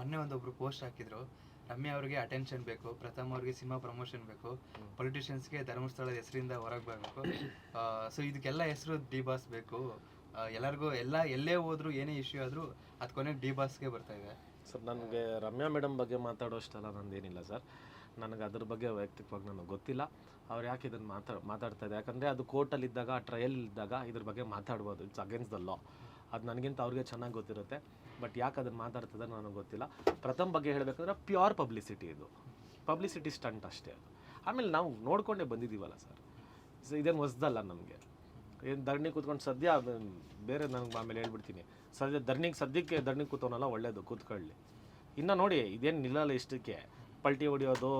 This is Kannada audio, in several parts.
ಮೊನ್ನೆ ಒಂದೊಬ್ರು ಪೋಸ್ಟ್ ಹಾಕಿದ್ರು ರಮ್ಯಾ ಅವ್ರಿಗೆ ಅಟೆನ್ಷನ್ ಬೇಕು ಪ್ರಥಮ್ ಅವ್ರಿಗೆ ಸಿನಿಮಾ ಪ್ರಮೋಷನ್ ಬೇಕು ಪೊಲಿಟಿಷಿಯನ್ಸ್ಗೆ ಧರ್ಮಸ್ಥಳದ ಹೆಸರಿಂದ ಹೊರಗೆ ಬರಬೇಕು. ಸೊ ಇದಕ್ಕೆಲ್ಲ ಹೆಸರು ಡಿ ಬಾಸ್ ಬೇಕು ಎಲ್ಲರಿಗೂ ಎಲ್ಲ ಎಲ್ಲೇ ಹೋದ್ರು ಏನೇ ಇಶ್ಯೂ ಆದರೂ ಅದು ಕೊನೆಗೆ ಡಿ ಬಾಸ್ಗೆ ಬರ್ತಾ ಇದೆ. ಸರ್ ನನಗೆ ರಮ್ಯಾ ಮೇಡಮ್ ಬಗ್ಗೆ ಮಾತಾಡೋಷ್ಟೆಲ್ಲ ನಂದೇನಿಲ್ಲ ಸರ್. ನನಗೆ ಅದ್ರ ಬಗ್ಗೆ ವೈಯಕ್ತಿಕವಾಗಿ ನನಗೆ ಗೊತ್ತಿಲ್ಲ. ಅವ್ರು ಯಾಕೆ ಇದನ್ನು ಮಾತಾ ಮಾತಾಡ್ತಾ ಇದೆ ಯಾಕಂದರೆ ಅದು ಕೋರ್ಟಲ್ಲಿ ಇದ್ದಾಗ ಟ್ರಯಲ್ ಇದ್ದಾಗ ಇದ್ರ ಬಗ್ಗೆ ಮಾತಾಡ್ಬೋದು. ಇಟ್ಸ್ ಅಗೇನ್ಸ್ಟ್ ದ ಲಾ ಅದು ನನಗಿಂತ ಅವ್ರಿಗೆ ಚೆನ್ನಾಗಿ ಗೊತ್ತಿರುತ್ತೆ. ಬಟ್ ಯಾಕೆ ಅದನ್ನು ಮಾತಾಡ್ತದೆ ನನಗೆ ಗೊತ್ತಿಲ್ಲ. ಪ್ರಥಮ ಬಗ್ಗೆ ಹೇಳಬೇಕಂದ್ರೆ ಪ್ಯೂರ್ ಪಬ್ಲಿಸಿಟಿ ಇದು. ಪಬ್ಲಿಸಿಟಿ ಸ್ಟಂಟ್ ಅಷ್ಟೇ ಅದು. ಆಮೇಲೆ ನಾವು ನೋಡ್ಕೊಂಡೇ ಬಂದಿದ್ದೀವಲ್ಲ ಸರ್. ಸೊ ಇದೇನು ಹೊಸ್ದಲ್ಲ ನಮಗೆ. ಏನು ಧರಣಿ ಕೂತ್ಕೊಂಡು ಸದ್ಯ ಬೇರೆ ನನಗೆ ಆಮೇಲೆ ಹೇಳ್ಬಿಡ್ತೀನಿ. ಸದ್ಯ ಧರ್ಣಿಗೆ ಸದ್ಯಕ್ಕೆ ಧರಣಿ ಕೂತವನಲ್ಲ ಒಳ್ಳೇದು ಕೂತ್ಕೊಳ್ಳಿ. ಇನ್ನು ನೋಡಿ ಇದೇನು ನಿಲ್ಲಲ್ಲ ಇಷ್ಟಕ್ಕೆ. ಪಲ್ಟಿ ಹೊಡಿಯೋದು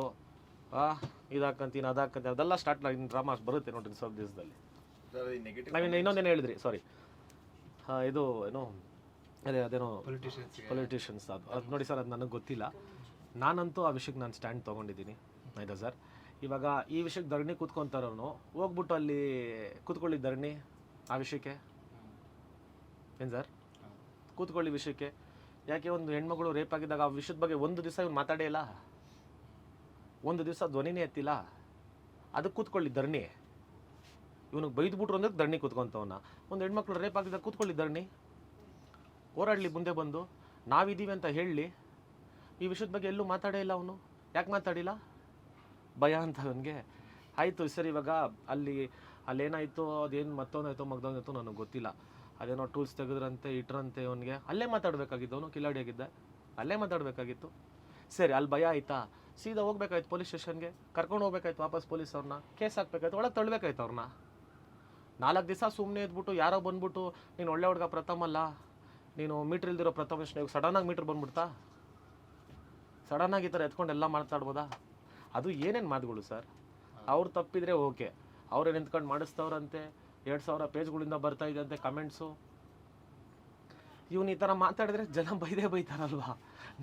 ಇದಾಕಂತೀನಿ ಅದಾಕಂತೀನಿ ಅದೆಲ್ಲ ಸ್ಟಾರ್ಟ್ ಇನ್ನು ಡ್ರಾಮಾ ಬರುತ್ತೆ ನೋಡಿರಿ ಸ್ವಲ್ಪ ದಿವಸದಲ್ಲಿ. ನಾವಿನ್ನು ಇನ್ನೊಂದೇನು ಹೇಳಿದ್ರಿ? ಸಾರಿ ಇದು ಏನೋ ಅದೇ ಅದೇನೋ ಪೊಲಿಟಿಷಿಯನ್ಸ್ ಅದು. ಅದು ನೋಡಿ ಸರ್ ಅದು ನನಗೆ ಗೊತ್ತಿಲ್ಲ. ನಾನಂತೂ ಆ ವಿಷಯಕ್ಕೆ ನಾನು ಸ್ಟ್ಯಾಂಡ್ ತೊಗೊಂಡಿದ್ದೀನಿ ಆಯ್ತಾ ಸರ್. ಇವಾಗ ಈ ವಿಷಯಕ್ಕೆ ಧರಣಿ ಕೂತ್ಕೊಂತಾರವನು ಹೋಗ್ಬಿಟ್ಟು ಅಲ್ಲಿ ಕೂತ್ಕೊಳ್ಳಿ ಧರಣಿ ಆ ವಿಷಯಕ್ಕೆ. ಏನು ಸರ್? ಕೂತ್ಕೊಳ್ಳಿ ವಿಷಯಕ್ಕೆ. ಯಾಕೆ ಒಂದು ಹೆಣ್ಮಗಳು ರೇಪ್ ಆಗಿದ್ದಾಗ ಆ ವಿಷಯದ ಬಗ್ಗೆ ಒಂದು ದಿವಸ ಇವ್ನು ಮಾತಾಡೇ ಇಲ್ಲ? ಒಂದು ದಿವಸ ಧ್ವನಿನೇ ಎತ್ತಿಲ್ಲ? ಅದಕ್ಕೆ ಕೂತ್ಕೊಳ್ಳಿ ಧರಣಿ. ಇವನಿಗೆ ಬೈದ್ಬಿಟ್ರು ಅಂದ್ರೆ ಧರಣಿ ಕೂತ್ಕೊಂತವನ್ನ ಒಂದು ಹೆಣ್ಮಕ್ಳು ರೇಪ್ ಆಗಿದ್ದಾಗ ಕೂತ್ಕೊಳ್ಳಿ ಧರಣಿ. ಹೋರಾಡಲಿ, ಮುಂದೆ ಬಂದು. ನಾವಿದ್ದೀವಿ ಅಂತ ಹೇಳಿ. ಈ ವಿಷಯದ ಬಗ್ಗೆ ಎಲ್ಲೂ ಮಾತಾಡೇ ಇಲ್ಲ ಅವನು. ಯಾಕೆ ಮಾತಾಡಿಲ್ಲ? ಭಯ ಅಂತ ಅವನಿಗೆ. ಆಯಿತು, ಸರಿ, ಇವಾಗ ಅಲ್ಲಿ, ಅಲ್ಲೇನಾಯಿತು, ಅದೇನು ಮತ್ತೊಂದಾಯ್ತು, ಮಗ್ದೊಂದಾಯ್ತು ನನಗೆ ಗೊತ್ತಿಲ್ಲ. ಅದೇನೋ ಟೂಲ್ಸ್ ತೆಗೆದ್ರಂತೆ, ಇಟ್ರಂತೆ ಅವನಿಗೆ. ಅಲ್ಲೇ ಮಾತಾಡಬೇಕಾಗಿತ್ತು ಅವನು, ಕಿಲಾಡಿಯಾಗಿದ್ದ. ಅಲ್ಲೇ ಮಾತಾಡಬೇಕಾಗಿತ್ತು. ಸರಿ, ಅಲ್ಲಿ ಭಯ ಆಯ್ತಾ? ಸೀದಾ ಹೋಗ್ಬೇಕಾಯ್ತು ಪೊಲೀಸ್ ಸ್ಟೇಷನ್ಗೆ. ಕರ್ಕೊಂಡು ಹೋಗ್ಬೇಕಾಯ್ತು ವಾಪಸ್ ಪೊಲೀಸ್ ಅವ್ರನ್ನ ಕೇಸ್ ಹಾಕ್ಬೇಕಾಯ್ತು, ಒಳಗೆ ತಳ್ಬೇಕಾಯ್ತು ಅವ್ರನ್ನ ನಾಲ್ಕು ದಿವಸ ಸುಮ್ಮನೆ ಇದ್ಬಿಟ್ಟು ಯಾರೋ ಬಂದ್ಬಿಟ್ಟು, ನೀನು ಒಳ್ಳೆ ಹುಡುಗ ಪ್ರಥಮ ಅಲ್ಲ, ನೀನು ಮೀಟ್ರ್ ಇಲ್ದಿರೋ ಪ್ರಥಮ ಸಡನ್ನಾಗಿ ಮೀಟ್ರ್ ಬಂದ್ಬಿಡ್ತಾ? ಸಡನ್ನಾಗಿ ಈ ಥರ ಎತ್ಕೊಂಡು ಎಲ್ಲ ಮಾತಾಡ್ಬೋದಾ? ಅದು ಏನೇನು ಮಾತುಗಳು ಸರ್? ಅವ್ರು ತಪ್ಪಿದರೆ ಓಕೆ. ಅವರೇ ನಿಂತ್ಕೊಂಡು ಮಾಡಿಸ್ತವ್ರಂತೆ ಎರಡು ಸಾವಿರ ಪೇಜ್ಗಳಿಂದ ಬರ್ತಾ ಇದೆ ಅಂತೆ ಕಮೆಂಟ್ಸು ಇವನು ಈ ಥರ ಮಾತಾಡಿದ್ರೆ ಜನ ಬೈದೇ ಬೈತಾರಲ್ವಾ?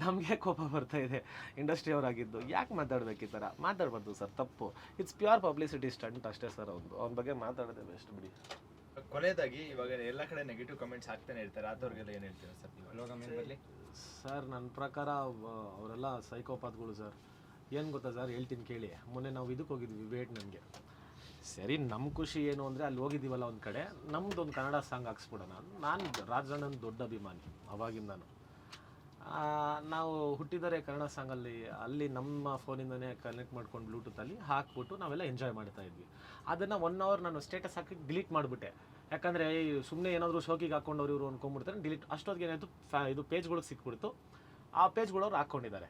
ನಮಗೆ ಕೋಪ ಬರ್ತಾ ಇದೆ. ಇಂಡಸ್ಟ್ರಿ ಅವರಾಗಿದ್ದು. ಯಾಕೆ ಮಾತಾಡ್ಬೇಕು ಈ ಥರ ಮಾತಾಡ್ಬಾರ್ದು ಸರ್ ತಪ್ಪು. ಇಟ್ಸ್ ಪ್ಯೂರ್ ಪಬ್ಲಿಸಿಟಿ ಸ್ಟಂಟ್ ಅಷ್ಟೇ ಸರ್ ಅವ್ನು ಅವ್ನ ಬಗ್ಗೆ ಮಾತಾಡೋದೇ ಬೆಸ್ಟ್ ಬಿಡಿ. ಕೊನೆಯದಾಗಿ ಇವಾಗ ಎಲ್ಲ ಕಡೆ ನೆಗೆಟಿವ್ ಕಮೆಂಟ್ಸ್ ಹಾಕ್ತಾನೆ ಇರ್ತಾರೆ. ಆದವ್ರಿಗೆಲ್ಲ ಏನು ಹೇಳ್ತೀರಾ ಸರ್ ನೀವು? ಸರ್ ನನ್ನ ಪ್ರಕಾರ ಅವರೆಲ್ಲ ಸೈಕೋಪಾತ್ಗಳು ಸರ್. ಏನು ಗೊತ್ತಾ ಸರ್ ಹೇಳ್ತೀನಿ ಕೇಳಿ. ಮೊನ್ನೆ ನಾವು ಇದಕ್ಕೆ ಹೋಗಿದ್ವಿ ವೇಟ್ ನನಗೆ ಸರಿ ನಮ್ಮ ಖುಷಿ ಏನು ಅಂದರೆ ಅಲ್ಲಿ ಹೋಗಿದ್ದೀವಲ್ಲ ಒಂದು ಕಡೆ, ನಮ್ದು ಒಂದು ಕನ್ನಡ ಸಾಂಗ್ ಹಾಕ್ಸ್ಬಿಡೋಣ. ನಾನು ರಾಜಣ್ಣನ ದೊಡ್ಡ ಅಭಿಮಾನಿ ಅವಾಗಿಂದ ನಾವು ಹುಟ್ಟಿದರೆ ಕನ್ನಡ ಸಾಂಗಲ್ಲಿ ಅಲ್ಲಿ ನಮ್ಮ ಫೋನಿಂದನೇ ಕನೆಕ್ಟ್ ಮಾಡ್ಕೊಂಡು ಬ್ಲೂಟೂತಲ್ಲಿ ಹಾಕ್ಬಿಟ್ಟು ನಾವೆಲ್ಲ ಎಂಜಾಯ್ ಮಾಡ್ತಾ ಇದ್ವಿ. ಅದನ್ನು ಒನ್ ಅವರ್ ನಾನು ಸ್ಟೇಟಸ್ ಹಾಕಿ ಡಿಲೀಟ್ ಮಾಡಿಬಿಟ್ಟೆ. ಯಾಕಂದರೆ ಸುಮ್ಮನೆ ಏನಾದರೂ ಶೋಕಿಗೆ ಹಾಕೊಂಡವ್ರು ಇವರು ಅನ್ಕೊಂಡ್ಬಿಡ್ತಾರೆ ಡಿಲೀಟ್ ಅಷ್ಟೊತ್ತಿಗೆ ಏನಾಯಿತು, ಫ್ಯಾ, ಇದು ಪೇಜ್ಗಳಿಗೆ ಸಿಕ್ಬಿಡ್ತು. ಆ ಪೇಜ್ಗಳವ್ರು ಹಾಕ್ಕೊಂಡಿದ್ದಾರೆ.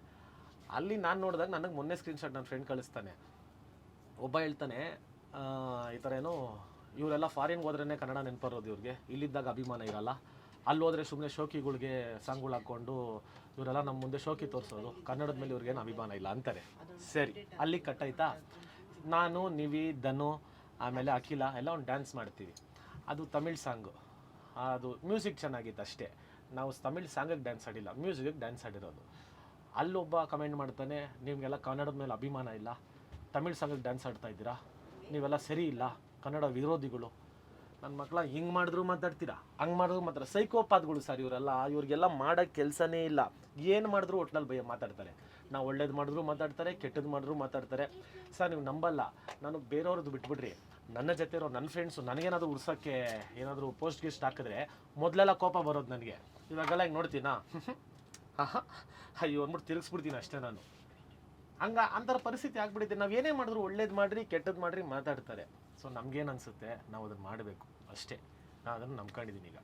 ಅಲ್ಲಿ ನಾನು ನೋಡಿದಾಗ ನನಗೆ ಮೊನ್ನೆ ಸ್ಕ್ರೀನ್ಶಾಟ್ ನನ್ನ ಫ್ರೆಂಡ್ ಕಳಿಸ್ತಾನೆ. ಒಬ್ಬ ಹೇಳ್ತಾನೆ ಈ ಥರ ಏನು, ಇವರೆಲ್ಲ ಫಾರಿನ್ಗೆ ಹೋದ್ರೇ ಕನ್ನಡ ನೆನಪರೋದು ಇವ್ರಿಗೆ. ಇಲ್ಲಿದ್ದಾಗ ಅಭಿಮಾನ ಇರಲ್ಲ. ಅಲ್ಲಿ ಹೋದ್ರೆ ಸುಮ್ಮನೆ ಶೋಕಿಗಳಿಗೆ ಸಾಂಗ್ಗಳು ಹಾಕ್ಕೊಂಡು ಇವರೆಲ್ಲ ನಮ್ಮ ಮುಂದೆ ಶೋಕಿ ತೋರಿಸೋದು. ಕನ್ನಡದ ಮೇಲೆ ಇವ್ರಿಗೇನು ಅಭಿಮಾನ ಇಲ್ಲ ಅಂತಾರೆ. ಸರಿ, ಅಲ್ಲಿ ಕಟ್ಟಾಯ್ತಾ? ನಾನು, ನಿವಿ, ಧನು, ಆಮೇಲೆ ಅಖಿಲ ಎಲ್ಲ ಒಂದು ಡ್ಯಾನ್ಸ್ ಮಾಡ್ತೀವಿ. ಅದು ತಮಿಳ್ ಸಾಂಗು ಅದು ಮ್ಯೂಸಿಕ್ ಚೆನ್ನಾಗಿತ್ತು ಅಷ್ಟೇ. ನಾವು ತಮಿಳ್ ಸಾಂಗಿಗೆ ಡ್ಯಾನ್ಸ್ ಆಡಿಲ್ಲ. ಮ್ಯೂಸಿಕ್ಗೆ ಡ್ಯಾನ್ಸ್ ಆಡಿರೋದು. ಅಲ್ಲೊಬ್ಬ ಕಮೆಂಟ್ ಮಾಡ್ತಾನೆ, ನಿಮಗೆಲ್ಲ ಕನ್ನಡದ ಮೇಲೆ ಅಭಿಮಾನ ಇಲ್ಲ. ತಮಿಳ್ ಸಾಂಗಿಗೆ ಡ್ಯಾನ್ಸ್ ಆಡ್ತಾ ಇದ್ದೀರಾ? ನೀವೆಲ್ಲ ಸರಿ ಇಲ್ಲ, ಕನ್ನಡ ವಿರೋಧಿಗಳು. ನನ್ನ ಮಕ್ಕಳ ಹಿಂಗೆ ಮಾಡಿದ್ರು ಮಾತಾಡ್ತೀರಾ? ಹಂಗೆ ಮಾಡಿದ್ರು ಮಾತ್ರ. ಸೈಕೋಪಾತ್ಗಳು ಸರ್ ಇವರೆಲ್ಲ, ಇವ್ರಿಗೆಲ್ಲ ಮಾಡೋ ಕೆಲಸನೇ ಇಲ್ಲ. ಏನು ಮಾಡಿದ್ರು ಒಟ್ನಲ್ಲಿ ಭಯ ಮಾತಾಡ್ತಾರೆ. ನಾವು ಒಳ್ಳೇದು ಮಾಡಿದ್ರು ಮಾತಾಡ್ತಾರೆ ಕೆಟ್ಟದ್ದು ಮಾಡಿದ್ರು ಮಾತಾಡ್ತಾರೆ. ಸರ್, ನೀವು ನಂಬಲ್ಲ. ನಾನು ಬೇರೆಯವ್ರದ್ದು ಬಿಟ್ಬಿಡ್ರಿ. ನನ್ನ ಜೊತೆ ಇರೋ ನನ್ನ ಫ್ರೆಂಡ್ಸು ನನಗೇನಾದರೂ ಉರ್ಸೋಕ್ಕೆ ಏನಾದರೂ ಪೋಸ್ಟ್ ಗಿಸ್ಟ್ ಹಾಕಿದ್ರೆ ಮೊದಲೆಲ್ಲ ಕೋಪ ಬರೋದು ನನಗೆ. ಇವಾಗೆಲ್ಲ ಹಿಂಗೆ ನೋಡ್ತೀನಾ? ಹಾಂ. ಅಯ್ಯೋ, ಅಂದ್ಬಿಟ್ಟು ತಿರುಗಿಸ್ಬಿಡ್ತೀನಿ ಅಷ್ಟೇ ನಾನು. ಹಂಗ ಅಂತರ ಪರಿಸ್ಥಿತಿ ಆಗ್ಬಿಟ್ಟಿದೆ. ನಾವು ಏನೇ ಮಾಡಿದ್ರು ಒಳ್ಳೇದು ಮಾಡ್ರಿ ಕೆಟ್ಟದ್ದು ಮಾಡ್ರಿ ಮಾತಾಡ್ತಾರೆ. ಸೊ ನಮ್ಗೇನು ಅನ್ಸುತ್ತೆ? ನಾವು ಅದನ್ನು ಮಾಡಬೇಕು. ಅಷ್ಟೇ. ನಾನು ಅದನ್ನು ನಂಬ್ಕೊಂಡಿದ್ದೀನಿ ಈಗ.